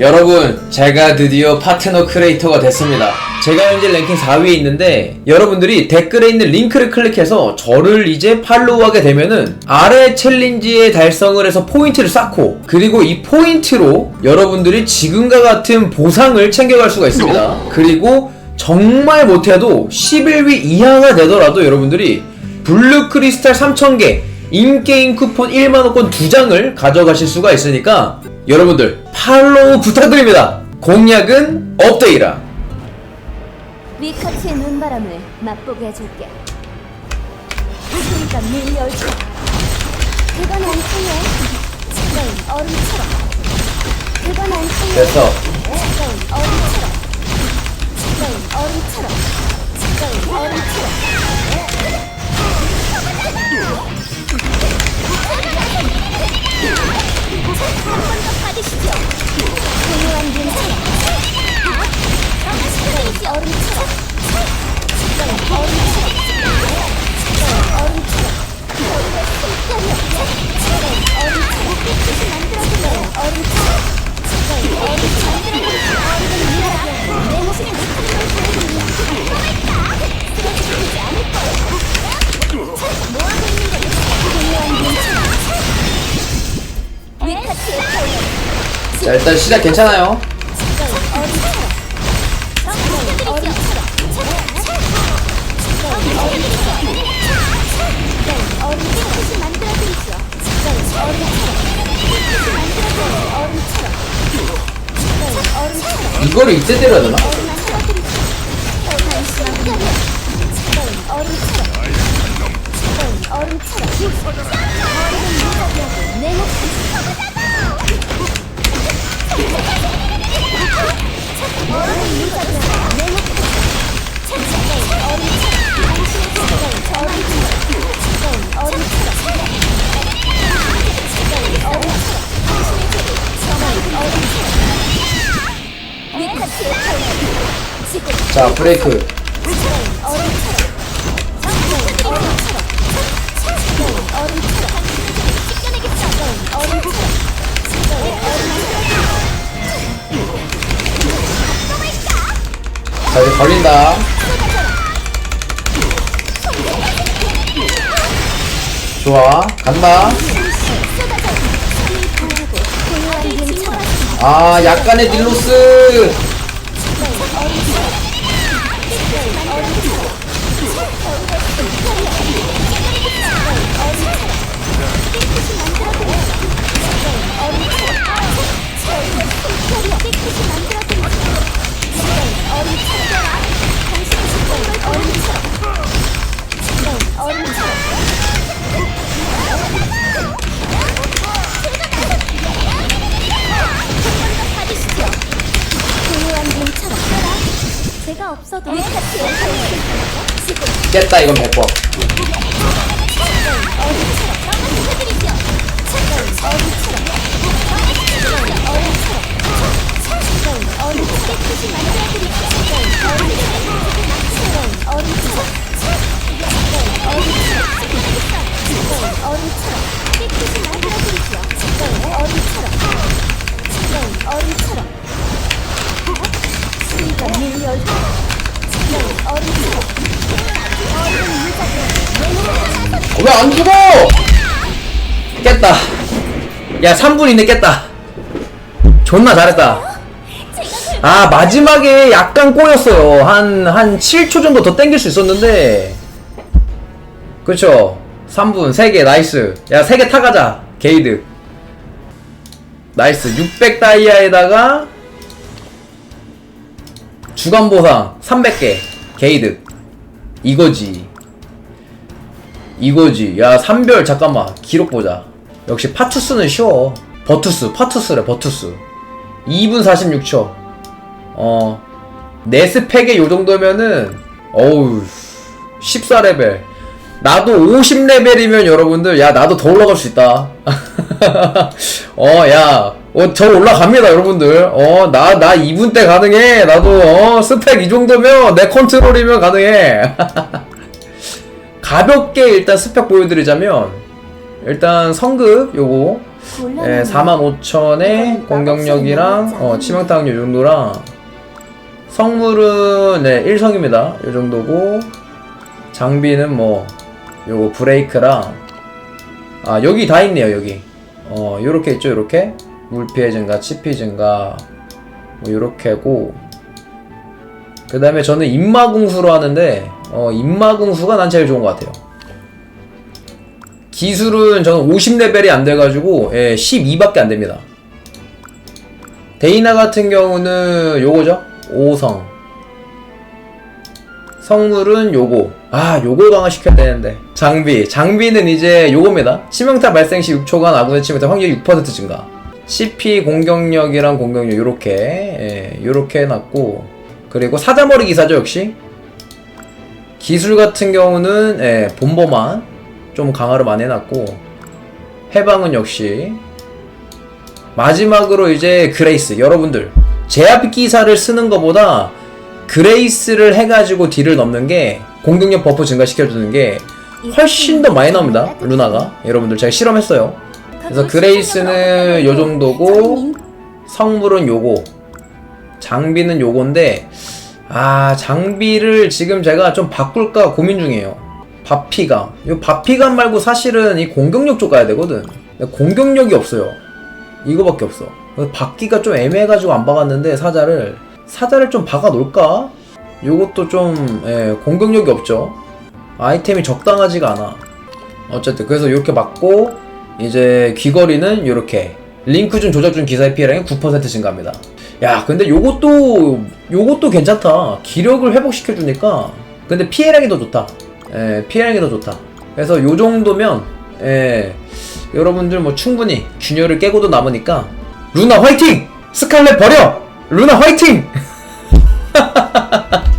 여러분, 제가 드디어 파트너 크리에이터가 됐습니다. 제가 현재 랭킹 4위에 있는데 여러분들이 댓글에 있는 링크를 클릭해서 저를 이제 팔로우하게 되면은 아래 챌린지에 달성을 해서 포인트를 쌓고 그리고 이 포인트로 여러분들이 지금과 같은 보상을 챙겨갈 수가 있습니다. 그리고 정말 못해도 11위 이하가 되더라도 여러분들이 블루 크리스탈 3000개 인게임 쿠폰 1만원권 2장을 가져가실 수가 있으니까 여러분들 팔로우 부탁드립니다 공약은 업데이라 위카츠의 눈바람을 맛보게 해줄게. 그러니까 밀려올까. 그건 안 통해. 차가운 얼음처럼. 그건 안 통해. 됐어 차가운 얼음처럼. 차가운 얼음처럼. 차가운 얼음처럼. 한번더 받으시죠. 고요한 눈처럼. 차가운 얼음처럼. 차가운 얼음처럼. 차가운 얼음처럼. 겨울의 숨결이야. 차가운 얼음처럼. 깨끗이 만들어주는 얼음처럼. 차가운 얼음처럼. 얼음은 미라야. 내 모습이 못한 걸 보여주는 쓰러지지 않을 거야. 뭐하고 자 일단 시작 괜찮아요 이거를 이때 때려야 되나? 자 브레이크. 자 이제 걸린다. 좋아. 간다. 아 약간의 딜로스 없어도 위카츠의 타이어. 지금 깼다 이건 100번 왜 안 죽어? 깼다. 야, 3분 이내 깼다. 존나 잘했다. 아, 마지막에 약간 꼬였어요. 한, 한 7초 정도 더 땡길 수 있었는데. 그쵸. 3분, 3개, 나이스. 야, 3개 타가자. 게이드. 나이스. 600 다이아에다가, 주간 보상 300개. 게이드. 이거지. 이거지. 야, 3별, 잠깐만. 기록 보자. 역시 파투스는 쉬워. 버투스, 파투스래, 버투스. 2분 46초. 어, 내 스펙에 요 정도면은, 어우, 14레벨. 나도 50레벨이면 여러분들, 야, 나도 더 올라갈 수 있다. 어, 야, 어, 저 올라갑니다, 여러분들. 어, 나, 나 2분 때 가능해. 나도, 어, 스펙 이 정도면, 내 컨트롤이면 가능해. 가볍게 일단 스펙 보여드리자면 일단 성급 요거. 예, 45,000에 공격력이랑 어, 치명타격 요 정도랑. 성물은 네, 1성입니다. 요 정도고. 장비는 뭐 요거 브레이크랑. 아 여기 다 있네요 여기. 어 요렇게 있죠 요렇게? 물피해 증가 치피 증가. 뭐 요렇게고 그 다음에 저는 입마궁수로 하는데 어 입마궁수가 난 제일 좋은 것 같아요 기술은 저는 50레벨이 안 돼가지고 예, 12밖에 안 됩니다. 데이나 같은 경우는 요거죠? 5성. 성물은 요거. 아, 요걸 강화시켜야 되는데. 장비. 장비는 이제 요겁니다. 치명타 발생 시 6초간 아군의 치명타 확률 6% 증가. CP 공격력이랑 공격력 요렇게. 예, 요렇게 해놨고. 그리고 사자머리 기사죠, 역시. 기술 같은 경우는 예, 본보만 좀 강화를 많이 해놨고 해방은 역시 마지막으로 이제 그레이스. 여러분들 제압 기사를 쓰는 것보다 그레이스를 해가지고 딜을 넣는 게 공격력 버프 증가시켜주는 게 훨씬 더 많이 나옵니다 루나가. 여러분들 제가 실험했어요. 그래서 그레이스는 요 정도고 성물은 요거 장비는 요건데 아 장비를 지금 제가 좀 바꿀까 고민 중이에요. 바피감. 이 바피감 말고 사실은 이 공격력 쪽 가야 되거든. 공격력이 없어요. 이거밖에 없어. 박기가 좀 애매해가지고 안 박았는데 사자를. 사자를 좀 박아 놓을까? 요것도 좀 예, 공격력이 없죠. 아이템이 적당하지가 않아. 어쨌든 그래서 이렇게 맞고 이제 귀걸이는 이렇게. 링크 준 조작 중 기사의 피해량이 9% 증가합니다 야 근데 요것도 요것도 괜찮다. 기력을 회복시켜 주니까. 근데 피해량이 더 좋다. 예, 피해량이 더 좋다. 그래서 요 정도면 예, 여러분들 뭐 충분히 균열을 깨고도 남으니까. 루나 화이팅! 스칼렛 버려! 루나 화이팅